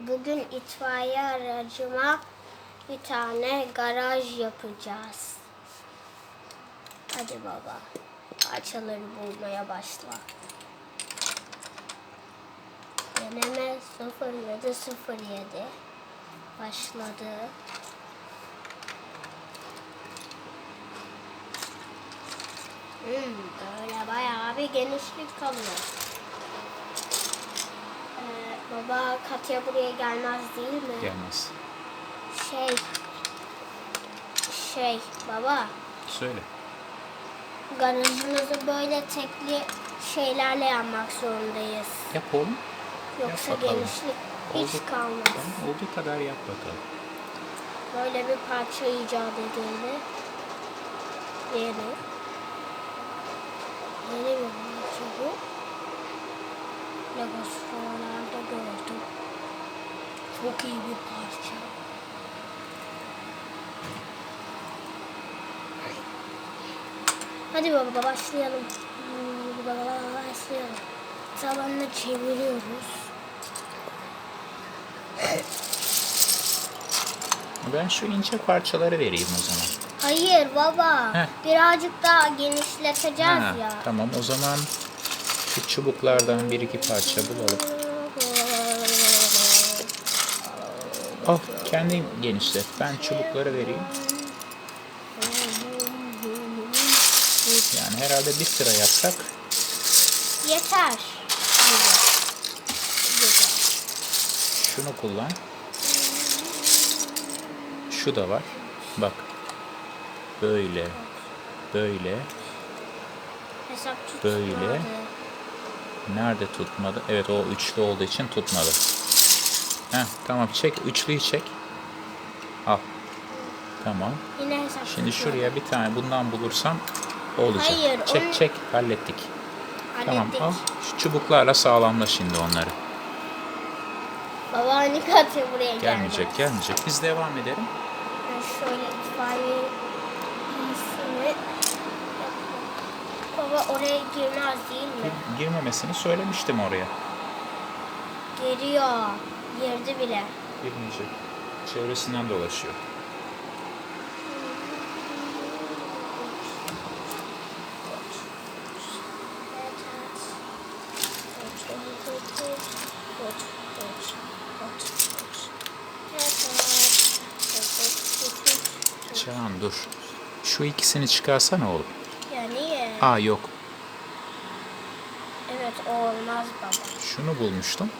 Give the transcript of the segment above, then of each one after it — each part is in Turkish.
bugün itfaiye aracıma bir tane garaj yapacağız. Hadi baba. Parçaları bulmaya başla. Deneme 0707 başladı. Hmm, böyle bayağı bir genişlik kalıyor. Baba Katya buraya gelmez değil mi? Gelmez. Şey, şey baba Söyle. garajımızı böyle tekli şeylerle yapmak zorundayız. Yap oğlum. Yoksa bakalım. genişlik hiç Oldu. kalmaz. Tamam, olduğu kadar yap bakalım. Böyle bir parça icat edildi. Yeni. Yeni bir parça bu. Lego store'larda gördüm. Çok iyi bir parça. Hadi baba başlayalım. Baba başlayalım. Tabanını çeviriyoruz. Ben şu ince parçaları vereyim o zaman. Hayır baba. Heh. Birazcık daha genişleteceğiz Ha, ya. Tamam o zaman şu çubuklardan bir iki parça bulalım. Al kendin genişlet. Ben çubukları vereyim. Yani herhalde bir sıra yapsak Yeter. şunu kullan. Şu da var. Bak. Böyle. Böyle. Hesap Böyle. Nerede tutmadı? Evet o üçlü olduğu için tutmadı. Heh, tamam çek. Üçlüyü çek. Al. Tamam. Yine hesap Şimdi tutmadı. şuraya bir tane bundan bulursam olacak. Hayır, çek onu- çek. Hallettik. Tamam Hallettik. al. Şu çubuklarla sağlamla şimdi onları. Baba hani katıyor buraya Gelmeyecek gelmez. gelmeyecek. Biz devam edelim. Ben şöyle itfaiye iyisini Baba oraya girmez değil mi? Girmemesini söylemiştim oraya. Giriyor. Girdi bile. Girmeyecek. Çevresinden dolaşıyor. Çağan dur. Şu ikisini çıkarsana oğlum. Ya niye? Aa yok. Evet o olmaz baba. Şunu bulmuştum.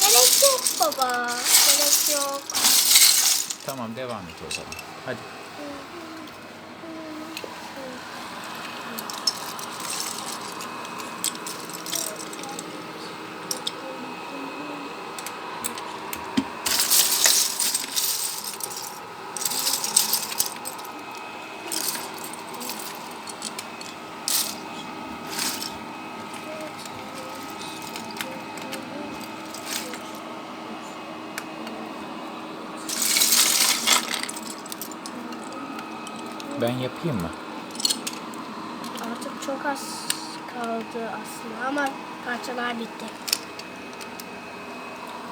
Gerek yok baba. Gerek yok. Tamam devam et o zaman. Hadi. Ben yapayım mı? Artık çok az kaldı aslında ama parçalar bitti.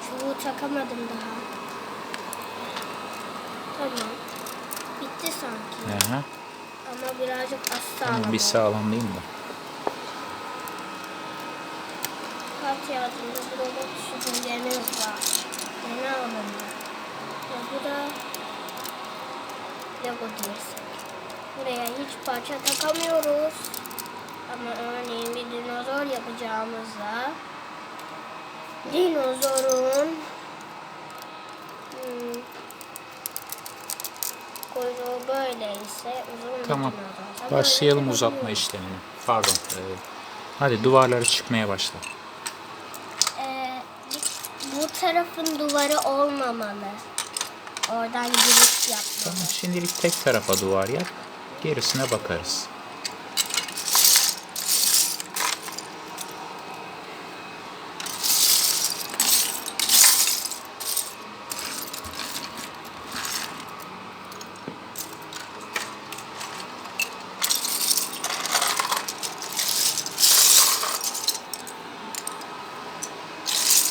Çubuğu takamadım daha. Tamam. Bitti sanki. Aha. Ama birazcık az sağlam. Bir sağlamlayayım da. Kart yardımında bir robot süpürgemiz var. Yeni alındı. Ve bu da Lego dirsek. Buraya hiç parça takamıyoruz. Ama örneğin bir dinozor yapacağımızda dinozorun hmm, kuyruğu böyleyse uzun bir Tamam. dinozorsa Başlayalım uzatma yapabiliyoruz. işlemine. Pardon. ee, hadi duvarları çıkmaya başla. Ee, bu tarafın duvarı olmamalı. Oradan giriş yapmalı. Tamam şimdilik tek tarafa duvar yap. Gerisine bakarız.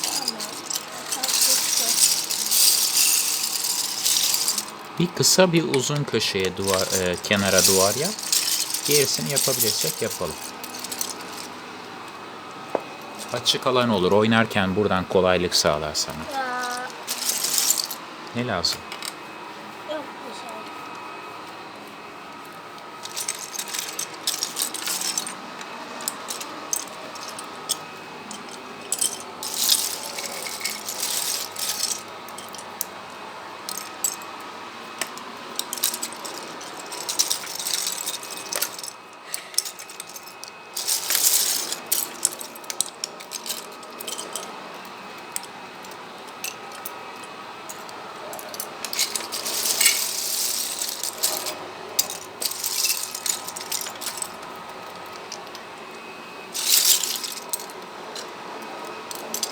Tamam. Bir kısa bir uzun köşeye duvar e, kenara duvar yap. Gerisini yapabilirsek yapalım. Açık alan olur. Oynarken buradan kolaylık sağlar sana. Ne lazım? yok bir şey.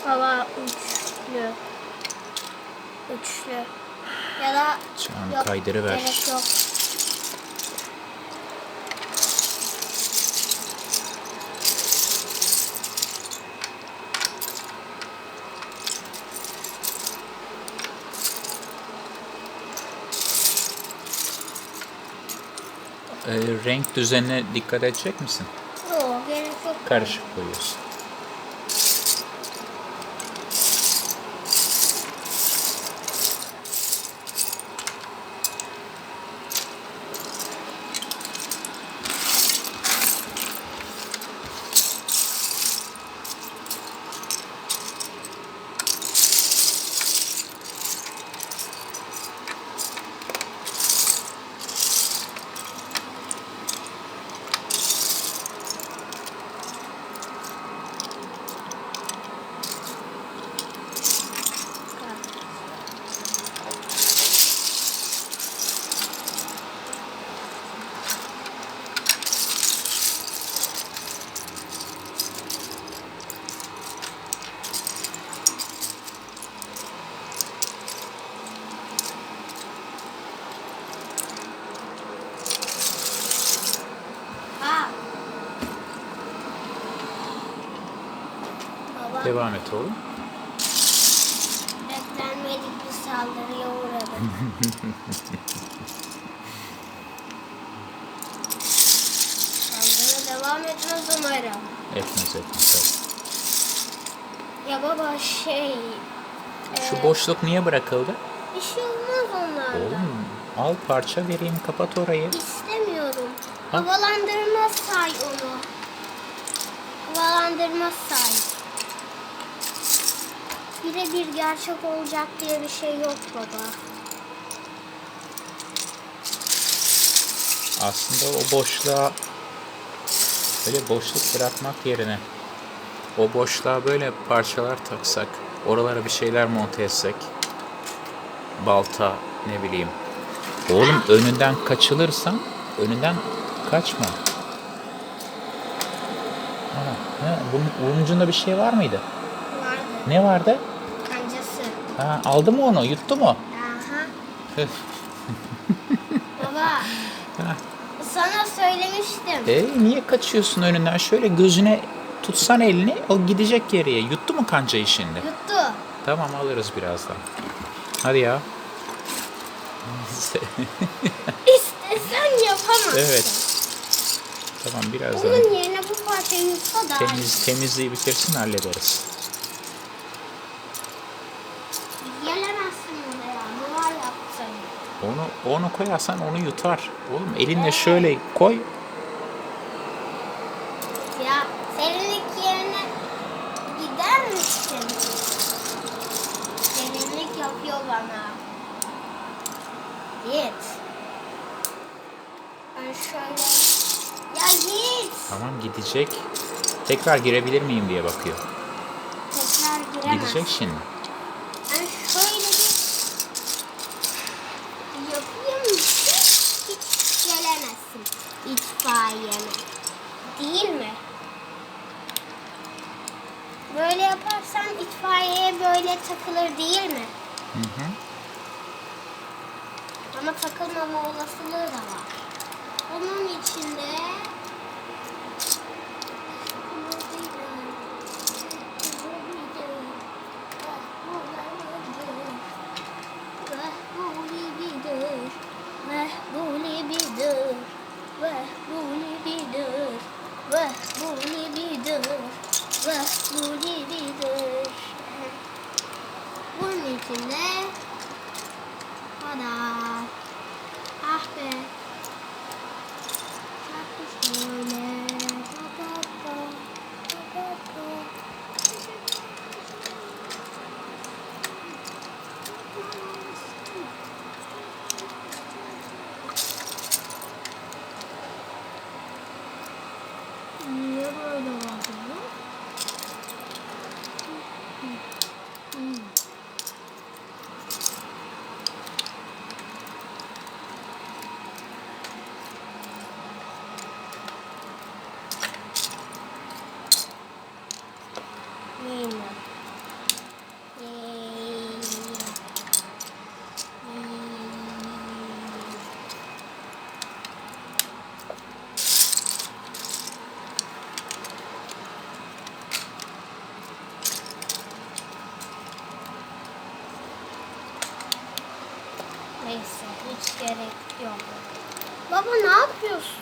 Hava üçlü. Üçlü. Ya da Kaydırıver. Gerek yok. E, renk düzenine dikkat edecek misin? Yok gerek yok. Karışık koyuyorsun. Ha. Baba Devam et oğlum. beklenmedik bir saldırıya uğradım. Saldırı devam etmez umarım. Etmez etmez. Ya baba şey... Şu e, boşluk niye bırakıldı? Bir şey olmaz onlardan. Oğlum al parça vereyim kapat orayı. İstemiyorum. Ha? Havalandırma say onu. Havalandırma say. Birebir gerçek olacak diye bir şey yok baba. Aslında o boşluğa böyle boşluk bırakmak yerine o boşluğa böyle parçalar taksak, oralara bir şeyler monte etsek, balta ne bileyim. Oğlum önünden kaçılırsan önünden kaçma. Ne, bunun, bunun ucunda bir şey var mıydı? Vardı. Ne vardı? Ha, aldı mı onu? Yuttu mu? Aha. Baba. Ha. sana söylemiştim. E niye kaçıyorsun önünden? Şöyle gözüne tutsan elini o gidecek geriye. Yuttu mu kancayı şimdi? Yuttu. Tamam alırız birazdan. Hadi ya. İstesen yapamazsın. Evet. tamam birazdan Onun yerine bu parçayı yutsa iyi. temiz temizliği bitirsin hallederiz. Gelemezsin oraya. Duvar yapsın. Onu onu koyarsan onu yutar. Oğlum elinle şöyle koy. Ya serinlik yerine gider misin? Serinlik yapıyor bana. Git. Ben şöyle... Ya git. Tamam gidecek. Tekrar girebilir miyim diye bakıyor. Tekrar giremez. Gidecek şimdi. Ben şöyle bir yapayım ki hiç gelemezsin itfaiyeme. Değil mi? Yaparsan itfaiyeye böyle takılır değil mi? Hı hı. Ama takılmama olasılığı da var. Onun için de Ah, bu gibidir. Bunun içinde kadar. Ah be. Şarkı söyle. Da, da, da, da, da, da. Niye böyle oldu bu? Hmm. Yine. Neyse hiç gerek yok. Baba ne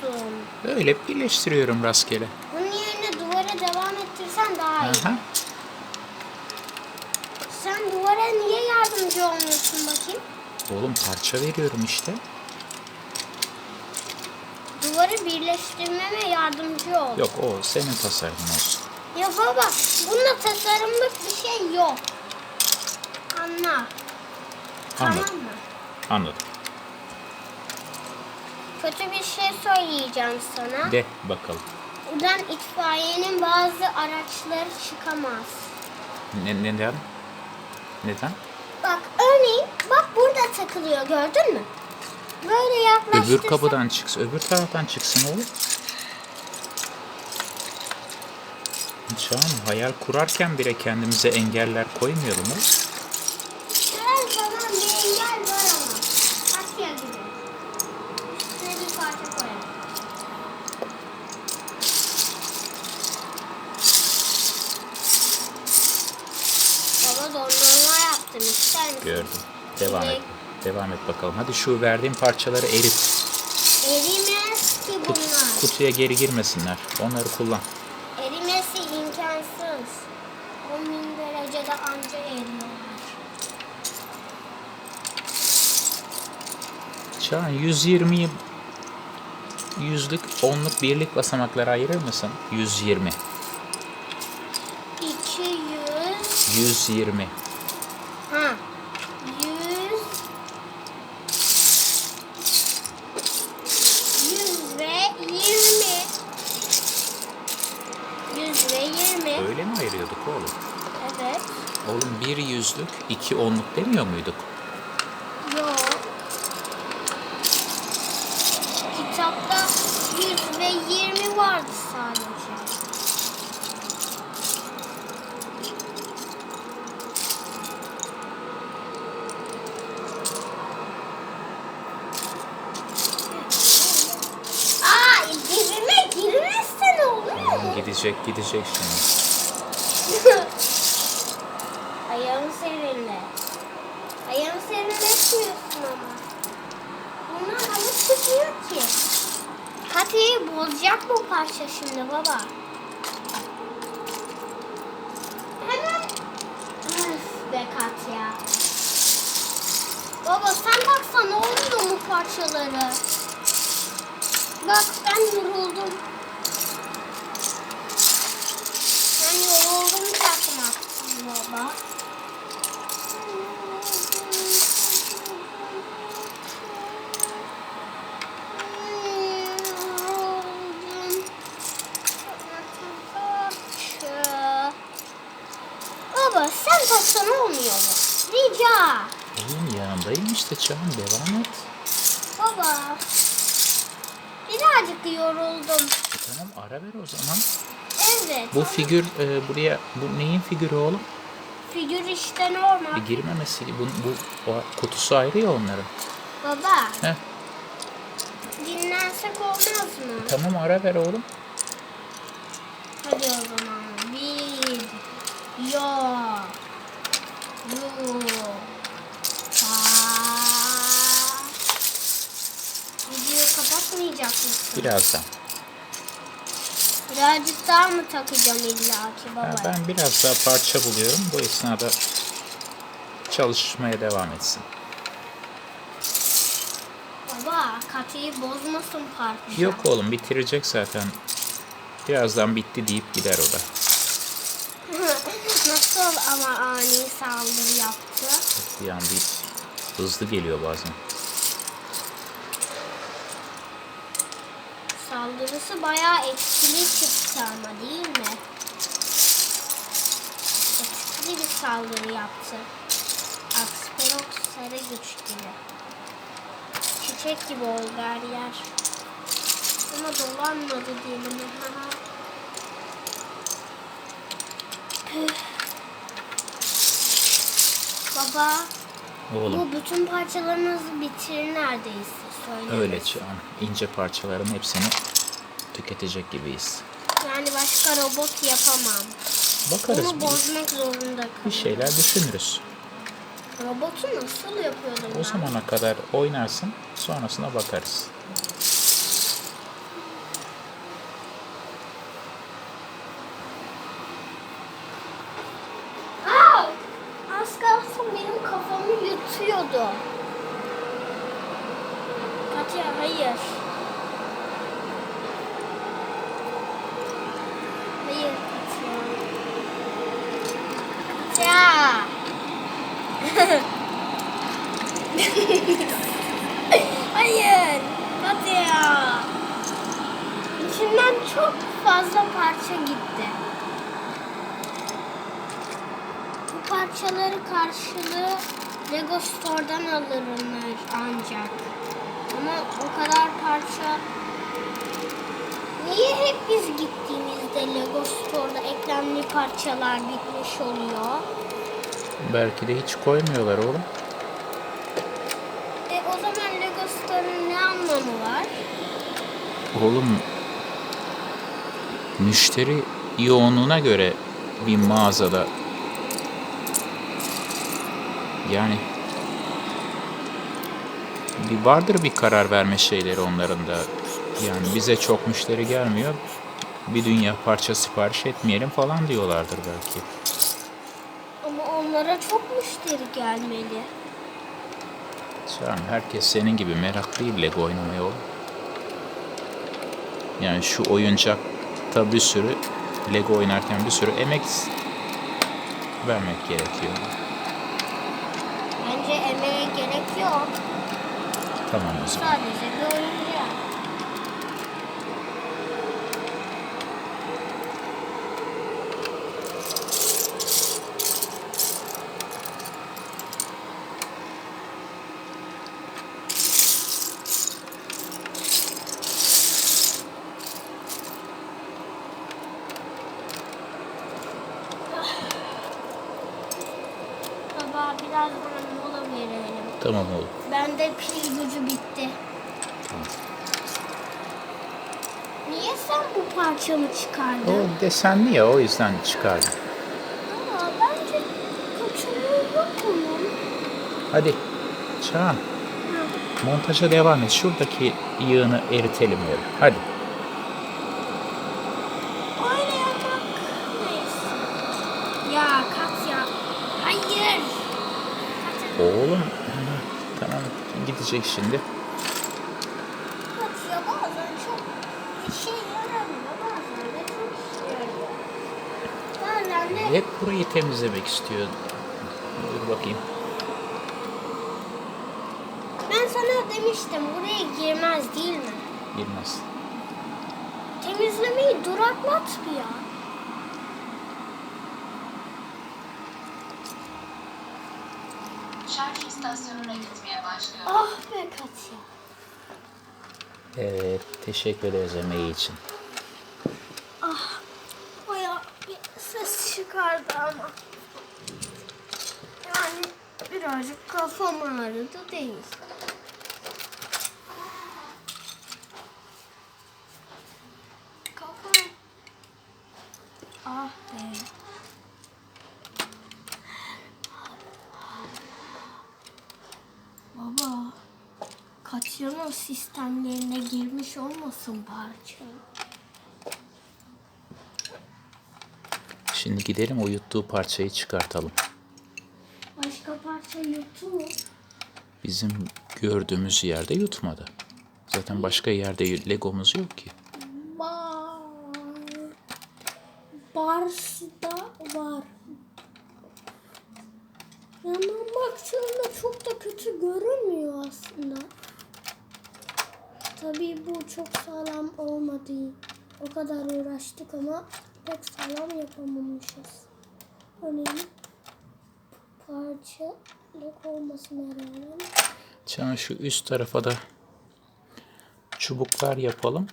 yapıyorsun? Öyle birleştiriyorum rastgele. Bunun yerine duvara devam ettirsen daha iyi. Aha. Sen duvara niye yardımcı olmuyorsun bakayım? Oğlum parça veriyorum işte. Duvarı birleştirmeme yardımcı ol. Yok o senin tasarımın olsun. Ya baba bunda tasarımlık bir şey yok. Anla. Tamam Anladım. mı? Anladım. Kötü bir şey söyleyeceğim sana. De bakalım. Buradan itfaiyenin bazı araçları çıkamaz. Ne, neden? Neden? Bak örneğin bak burada takılıyor gördün mü? Böyle yaklaştırsan. Öbür kapıdan çıksın. Öbür taraftan çıksın oğlum. Çağan hayal kurarken bile kendimize engeller koymayalım oğlum. Her zaman bir engel var ama. Asya gibi. Üstüne bir parça koyalım. Baba dondurma yaptım ister misin? Gördüm. Devam et. Devam et bakalım. Hadi şu verdiğim parçaları erit. Erimez ki Kut- bunlar. kutuya geri girmesinler. Onları kullan. Erimesi imkansız. 10 bin derecede anca eriyorlar. Çağan 120'yi yüzlük, onluk, birlik basamaklara ayırır mısın? 120. 200 120. Ha. 100 100 ve 20 100 ve 20 Öyle ayırıyorduk oğlum? Evet. Oğlum bir yüzlük, iki onluk demiyor muyduk? Yok. Kitapta 100 ve 20 vardı sadece. Aa, dibime girmezsen olur mu? Gidecek, gidecek şimdi. Ayağım serinle. Ayağım serinletmiyorsun ama. Bunlar alıp tutuyor ki. Katıyı parça şimdi baba. Hemen. Üf be Katya. Baba sen baksana olmuyor mu parçaları? Bak ben yoruldum. Ben yoruldum takmak. Baba sen taksan olmuyor mu? Rica. Oğlum Çağan devam et. Baba. Birazcık yoruldum. E tamam ara ver o zaman. Evet. Bu figür e, buraya, bu neyin figürü oğlum? Figür işte normal. Bir girmemesi, bu, bu o kutusu ayrı ya onların. Baba Heh, dinlensek olmaz mı? tamam ara ver oğlum. Hadi o zaman. Bir. Yo. Yu. Mısın? Birazdan. Birazcık daha mı takacağım illaki baba? Ha, ben biraz daha parça buluyorum. Bu esnada çalışmaya devam etsin. Baba katıyı bozmasın parça. Yok oğlum bitirecek zaten. Birazdan bitti deyip gider o da. Nasıl ama ani saldırı yaptı? Yani bir hızlı geliyor bazen. Saldırısı bayağı etkili çıktı ama değil mi? Etkili bir saldırı yaptı. Asperok sarı güç gibi. Çiçek gibi oldu her yer. Ama dolanmadı diyelim. Baba, Oğlum bu bütün parçalarımızı bitirir neredeyse. Söyle. öyle Çağan. İnce parçaların hepsini tüketecek gibiyiz. Yani başka robot yapamam. Bakarız Onu bir, bozmak zorunda bir kalırım. şeyler düşünürüz. Robotu nasıl yapıyordum O ben? zamana kadar oynarsın sonrasına bakarız. Aa! Az kalsın benim kafamı yutuyordu. Katya hayır. Hayır Katya. Katya. hayır. Katya. İçinden çok fazla parça gitti. Bu parçaları karşılığı Lego Store'dan alınır ancak. Ama o kadar parça... Niye hep biz gittiğimizde Lego Store'da eklemli parçalar bitmiş oluyor? Belki de hiç koymuyorlar oğlum. E o zaman Lego Store'un ne anlamı var? Oğlum müşteri yoğunluğuna göre bir mağazada yani bir vardır bir karar verme şeyleri onların da. Yani bize çok müşteri gelmiyor. Bir dünya parça sipariş etmeyelim falan diyorlardır belki. Onlara çok müşteri gelmeli. Canım herkes senin gibi meraklı Lego oynamaya oğlum. Yani şu oyuncakta bir sürü Lego oynarken bir sürü emek vermek gerekiyor. Bence emeğe gerek yok. Tamam o zaman. Sadece bir oyuncak. Baba biraz bana mola verelim. Tamam oğlum. Pil gücü bitti. Tamam. Niye sen bu parçamı çıkardın? O desenli ya o yüzden çıkardım. Aa, bence kaçırıyor yok onun. Hadi Çağan montaja devam et. Şuradaki yığını eritelim yarın. Hadi. Ya Katya. Hayır. Oğlum gidecek şimdi. Katya bazen çok işe yaramıyor. Bazen de çok işe yarıyor. Bazen de Hep burayı temizlemek istiyor. Dur bakayım. ben sana demiştim buraya girmez değil mi? Girmez. Temizlemeyi duraklat bir ya. Şarj istasyonuna gitmeye başlıyor. Ah be Katya. Evet teşekkür ederiz emeği için. Ah baya bir ses çıkardı ama. Yani birazcık kafam ağrıdı değil. açayım. Şimdi gidelim o yuttuğu parçayı çıkartalım. Başka parça yuttu mu? Bizim gördüğümüz yerde yutmadı. Zaten başka yerde legomuz yok ki. O kadar uğraştık ama pek sağlam yapamamışız. Örneğin parçalık olmasına rağmen Can şu üst tarafa da çubuklar yapalım.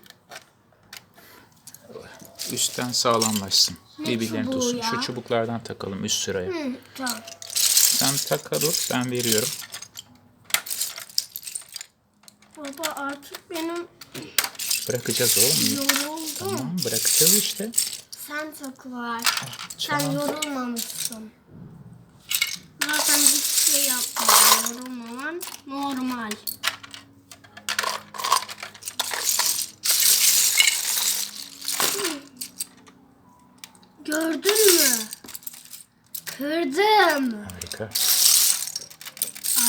Üstten sağlamlaşsın. Birbirlerini çubuğu tutsun. ya? Şu çubuklardan takalım üst sıraya. Hı, tamam. Sen taka dur ben veriyorum. Baba artık benim Bırakacağız oğlum. yoruldum. Tamam bırakacağız işte. Sen takıver. Sen Tamam. yorulmamışsın. Zaten hiçbir şey yapmadın. Yorulmaman normal. Gördün mü? Kırdım. Harika.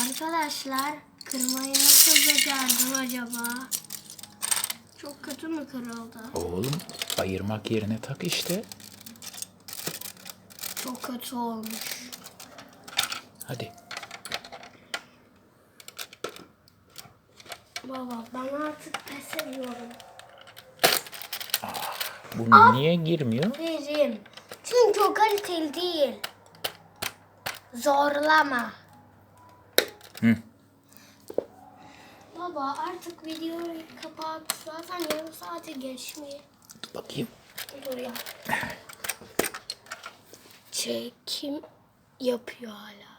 Arkadaşlar kırmayı nasıl becerdim acaba? Çok kötü mü kırıldı? Oğlum ayırmak yerine tak işte. Çok kötü olmuş. Hadi. Baba ben artık pes ediyorum. Bu niye girmiyor? Verim. Çünkü o kaliteli değil. Zorlama. Hı. Baba artık videoyu kapat. Zaten yarım saate geçmiyor. Dur bakayım. Dur ya. Çekim yapıyor hala.